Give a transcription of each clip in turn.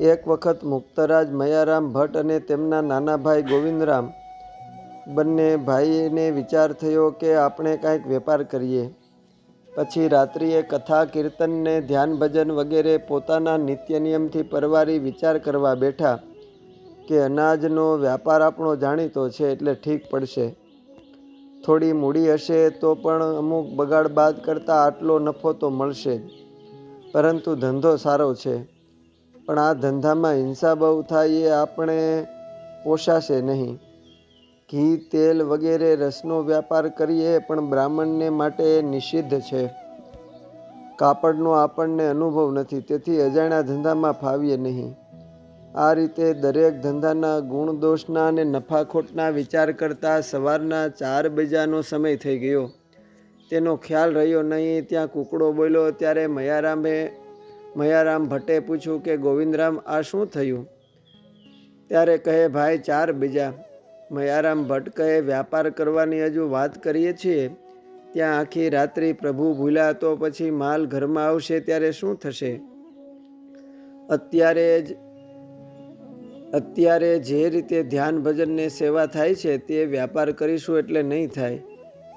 એક વખત મુક્તરાજ મયારામ ભટ્ટ અને તેમના નાના ભાઈ ગોવિંદરામ બંને ભાઈને વિચાર થયો કે આપણે કાંઈક વેપાર કરીએ. પછી રાત્રિએ કથા કીર્તનને ધ્યાન ભજન વગેરે પોતાના નિત્ય નિયમથી પરવારી વિચાર કરવા બેઠા કે અનાજનો વ્યાપાર આપણો જાણીતો છે એટલે ઠીક પડશે. થોડી મૂડી હશે તો પણ અમુક બગાડ બાદ કરતાં આટલો નફો તો મળશે. જ પરંતુ ધંધો સારો છે. પણ આ ધંધામાં હિંસા બહુ થાય એ આપણે પોષાશે નહીં. ઘી, તેલ વગેરે રસનો વ્યાપાર કરીએ પણ બ્રાહ્મણને માટે નિષિદ્ધ છે. કાપડનો આપણને અનુભવ નથી, તેથી અજાણ્યા ધંધામાં ફાવીએ નહીં. આ રીતે દરેક ધંધાના ગુણ દોષના અને નફાખોટના વિચાર કરતાં સવારના ચાર બજાનો સમય થઈ ગયો. તેનો ખ્યાલ રહ્યો નહીં, ત્યાં કૂકડો બોલ્યો, ત્યારે મયારામે મયારામ ભટ્ટે પૂછ્યું કે, ગોવિંદરામ, આ શું થયું? ત્યારે કહે, ભાઈ, ચાર બીજા. મયારામ ભટ્ટ કહે, વ્યાપાર કરવાની હજુ વાત કરીએ છીએ. ત્યાં આખી રાત્રિ પ્રભુ ભૂલ્યા તો પછી માલ ઘરમાં આવશે ત્યારે શું થશે? અત્યારે જ, અત્યારે જે રીતે ધ્યાન ભજનને સેવા થાય છે તે વ્યાપાર કરીશું એટલે નહીં થાય.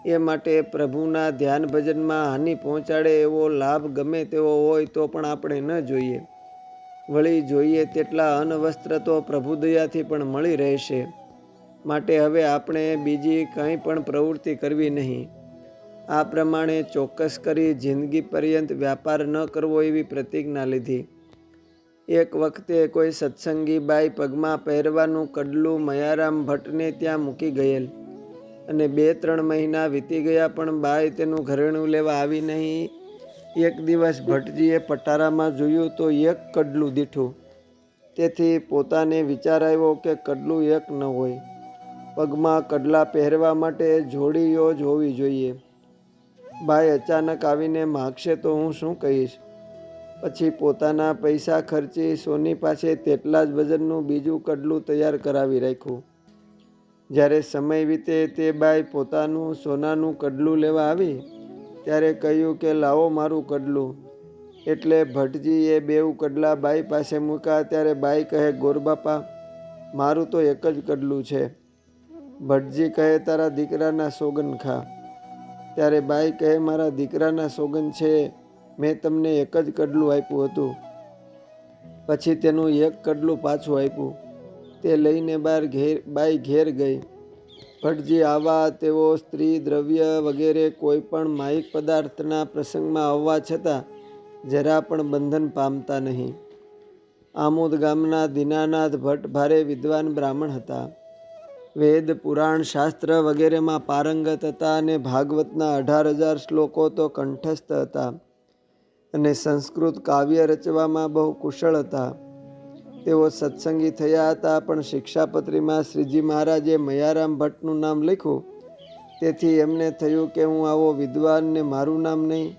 એ માટે પ્રભુના ધ્યાન ભજનમાં હાનિ પહોંચાડે એવો લાભ ગમે તેવો હોય તો પણ આપણે ન જોઈએ. વળી જોઈએ તેટલા અનવસ્ત્ર તો પ્રભુ દયાથી પણ મળી રહેશે. માટે હવે આપણે બીજી કંઈ પણ પ્રવૃત્તિ કરવી નહીં. આ પ્રમાણે ચોક્કસ કરી જિંદગી પર્યંત વ્યાપાર ન કરવો એવી પ્રતિજ્ઞા લીધી. એક વખતે કોઈ સત્સંગી બાઈ પગમાં પહેરવાનું કડલું મયારામ ભટ્ટને ત્યાં મૂકી ગયેલ. અને બે ત્રણ મહિના વીતી ગયા પણ બાઈ તેનું ઘરેણું લેવા આવી નહીં. એક દિવસ ભટ્ટજીએ પટારામાં જોયું તો એક કડલું દીઠું. તેથી પોતાને વિચાર આવ્યો કે કડલું એક ન હોય. પગમાં કડલા પહેરવા માટે જોડીઓ જ હોવી જોઈએ. બાઈ અચાનક આવીને માગશે તો હું શું કહીશ? પછી પોતાના પૈસા ખર્ચી સોની પાસે તેટલા જ વજનનું બીજું કડલું તૈયાર કરાવી રાખ્યું. જ્યારે સમય વીતે તે બાઈ પોતાનું સોનાનું કડલું લેવા આવી, ત્યારે કહ્યું કે, લાવો મારું કડલું. એટલે ભટ્ટજીએ બેઉ કડલા બાઈ પાસે મૂક્યા ત્યારે બાઈ કહે ગોરબાપા મારું તો એક જ કડલું છે. ભટ્ટજી કહે, તારા દીકરાના સોગન ખા. ત્યારે બાઈ કહે, મારા દીકરાના સોગન છે, મેં તમને એક જ કડલું આપ્યું હતું. પછી તેનું એક કડલું પાછું આપ્યું. તે લઈને બહાર ઘેર બાઈ ઘેર ગઈ. ભટ્ટજી આવા તેઓ સ્ત્રી, દ્રવ્ય વગેરે કોઈ પણ માહિક પદાર્થના પ્રસંગમાં આવવા છતાં જરા પણ બંધન પામતા નહીં. આમોદ ગામના દિનાનાથ ભટ્ટ ભારે વિદ્વાન બ્રાહ્મણ હતા. વેદ, પુરાણ, શાસ્ત્ર વગેરેમાં પારંગત હતા અને ભાગવતના અઢાર હજાર શ્લોકો તો કંઠસ્થ હતા અને સંસ્કૃત કાવ્ય રચવામાં બહુ કુશળ હતા. તેઓ સત્સંગી થયા હતા, પણ શિક્ષાપત્રીમાં શ્રીજી મહારાજે મયારામ ભટ્ટનું નામ લખ્યું. તેથી એમને થયું કે હું આવો વિદ્વાનને મારું નામ નહીં,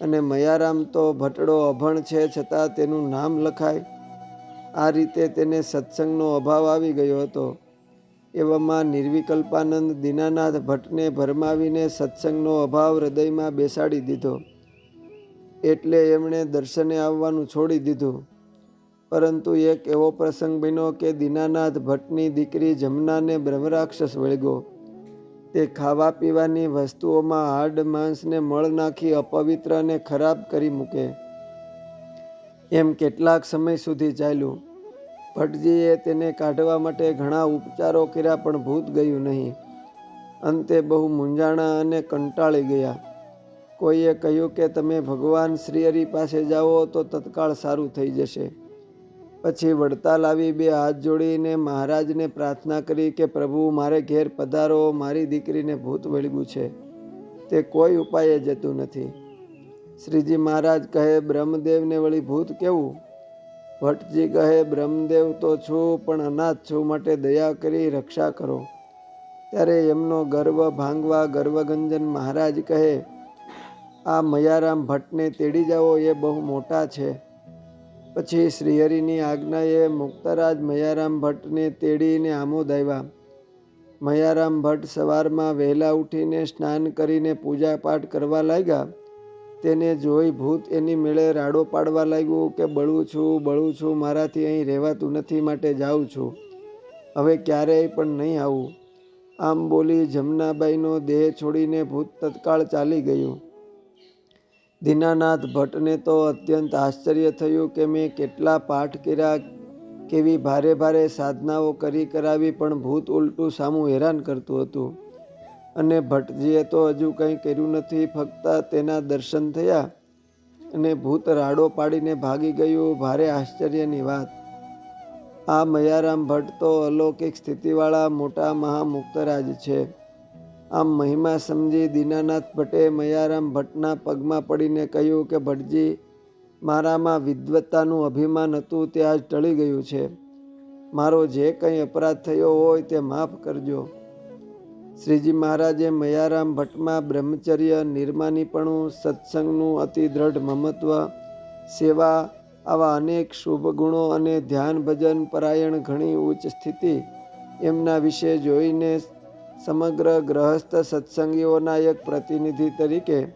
અને મયારામ તો ભટડો અભણ છે, છતાં તેનું નામ લખાય. આ રીતે તેને સત્સંગનો અભાવ આવી ગયો હતો. એવામાં નિર્વિકલ્પાનંદ દીનાનાથ ભટ્ટને ભરમાવીને સત્સંગનો અભાવ હૃદયમાં બેસાડી દીધો. એટલે એમણે દર્શને આવવાનું છોડી દીધું. પરંતુ એક એવો પ્રસંગ બન્યો કે દીનાનાથ ભટ્ટની દીકરી જમનાને બ્રહ્મરાક્ષસ વળગ્યો તે ખાવા પીવાની વસ્તુઓમાં હાડ, માંસને મળ નાખી અપવિત્ર અને ખરાબ કરી મૂકે. એમ કેટલાક સમય સુધી ચાલ્યું. ભટ્ટજીએ તેને કાઢવા માટે ઘણા ઉપચારો કર્યા પણ ભૂત ગયું નહીં. અંતે બહુ મૂંઝાણા અને કંટાળી ગયા. કોઈએ કહ્યું કે તમે ભગવાન શ્રીહરિ પાસે જાઓ તો તત્કાળ સારું થઈ જશે. પછી વડતાલ આવી બે હાથ જોડીને મહારાજને પ્રાર્થના કરી કે, પ્રભુ, મારે ઘેર પધારો, મારી દીકરીને ભૂત વળગ્યું છે. તે કોઈ ઉપાયે જતું નથી. શ્રીજી મહારાજ કહે, બ્રહ્મદેવને વળી ભૂત કેવું? ભટ્ટજી કહે, બ્રહ્મદેવ તો છું, પણ અનાથ છું, માટે દયા કરી રક્ષા કરો. ત્યારે એમનો ગર્વ ભાંગવા ગર્વગંજન મહારાજ કહે, આ મયારામ ભટ્ટને તેડી જાઓ, એ બહુ મોટા છે. પછી શ્રીહરિની આજ્ઞાએ મુક્તરાજ મયારામ ભટ્ટને તેડીને આમોદ આવ્યા. મયારામ ભટ્ટ સવારમાં વહેલા ઉઠીને સ્નાન કરીને પૂજાપાઠ કરવા લાગ્યા. તેને જોઈ ભૂત એની મેળે રાડો પાડવા લાગ્યું કે, બળું છું બળું છું, મારાથી અહીં રહેવાતું નથી, માટે જાઉં છું. હવે ક્યારેય પણ નહીં આવું. આમ બોલી જમનાબાઈનો દેહ છોડીને ભૂત તત્કાળ ચાલી ગયું. દીનાનાથ ભટ્ટને તો અત્યંત આશ્ચર્ય થયું કે મેં કેટલા પાઠ કર્યા, કેવી ભારે ભારે સાધનાઓ કરી કરાવી, પણ ભૂત ઉલટું સામું હેરાન કરતું હતું. અને ભટ્ટજીએ તો હજુ કંઈ કર્યું નથી, ફક્ત તેના દર્શન થયા અને ભૂત રાડો પાડીને ભાગી ગયું, ભારે આશ્ચર્યની વાત. આ મયારામ ભટ્ટ તો અલૌકિક સ્થિતિવાળા મોટા મહામુક્તરાજ છે. આમ મહિમા સમજી દીનાનાથ ભટ્ટે મયારામ ભટ્ટના પગમાં પડીને કહ્યું કે, ભટ્ટજી, મારામાં વિદ્વત્તાનું અભિમાન હતું, તે આજ ટળી ગયું છે. મારો જે કંઈ અપરાધ થયો હોય તે માફ કરજો. શ્રીજી મહારાજે મયારામ ભટ્ટમાં બ્રહ્મચર્ય, નિર્માનીપણું, સત્સંગનું અતિ દ્રઢ મમત્વ, સેવા, આવા અનેક શુભ ગુણો અને ધ્યાન ભજન પરાયણ ઘણી ઉચ્ચ સ્થિતિ એમના વિશે જોઈને સમગ્ર ગ્રહસ્થ સત્સંગીઓના એક પ્રતિનિધિ તરીકે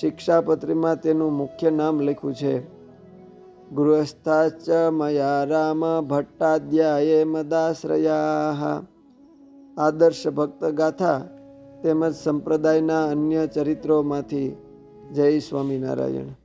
શિક્ષાપત્રીમાં તેનું મુખ્ય નામ લખ્યું છે. ગૃહસ્થાચ મયા રામ ભટ્ટાધ્યાય મદાશ્રયા આદર્શ ભક્ત ગાથા તેમજ સંપ્રદાયના અન્ય ચરિત્રોમાંથી. જય સ્વામિનારાયણ.